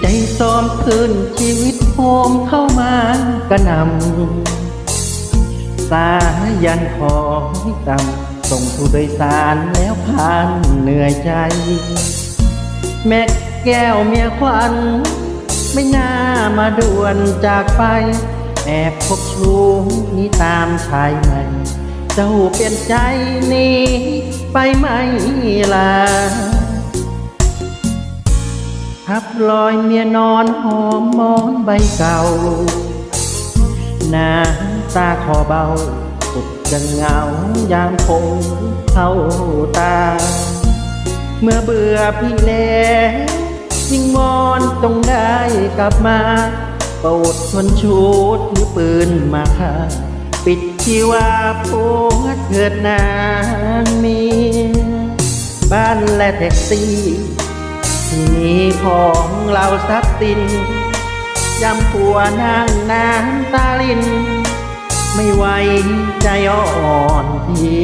ใจซ้อมคืนชีวิตโฮมเข้ามากระนำสายันขอให้ต่ำส่งผู้โดยสารแล้วผ่านเหนื่อยใจ แม่แก้วเมียควันไม่น่ามาด่วนจากไป แอบพบชู้นี้ตามชายใหม่เจ้าเปลี่ยนใจนี้ไปไหมล่ะ ทับลอยเมียนอนหอมมอนใบเก่าหน้าตาคอเบาสุดจะเหงายามคงเข้าตา เมื่อเบื่อพี่แล้วยิ่งมอนจงได้กลับมาปรดทนชูดถือปืนมาฆ่าปิดชีวาผัวเถิดนางเมียบ้านและแท็กซี่ ที่มีของเราทรัพย์สินยำผัวนางน้ำตาลิน ไม่ไหวใจอ่อนที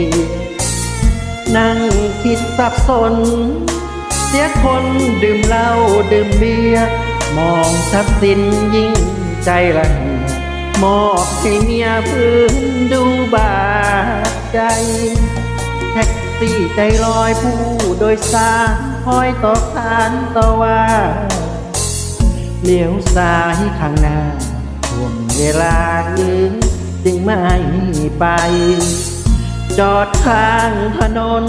นั่งคิดสับสน เสียคนดื่มเหล้าดื่มเบียร์มองทรัพย์สินยิ่งใจละเหียมอบให้เมียพื้นดูบาดใจ แท็กซี่ใจลอยผู้โดยสาร คอยต่อขานต่อว่าเลี้ยวซ้ายข้างหน้าช่วงเวลายืนจึงไม่ไป จอดข้างถนน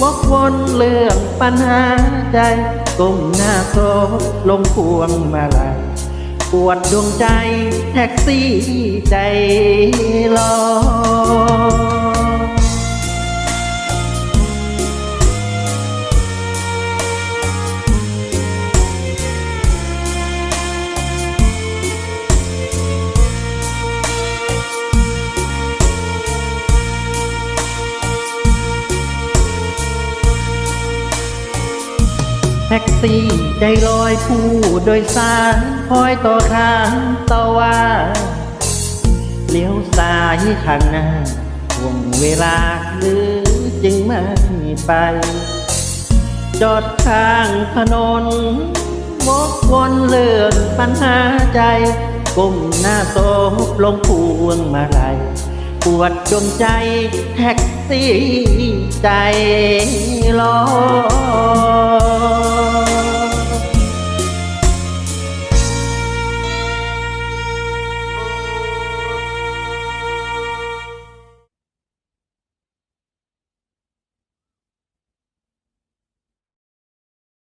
วกวนเรื่องปัญหาใจก้มหน้าโซลงพวงมาลัยปวดดวงใจแท็กซี่ใจลอย แท็กซี่ใจลอยผู้โดยสารคอยต่อทางต่อว่าเลี้ยวซ้ายข้างหน้าห่วงเวลาหรือจึงไม่ไป จอดข้างถนนวกวนเรื่องปัญหาใจก้มหน้าโซบลงพวงมาลัยปวดดวงใจแท็กซี่ใจลอย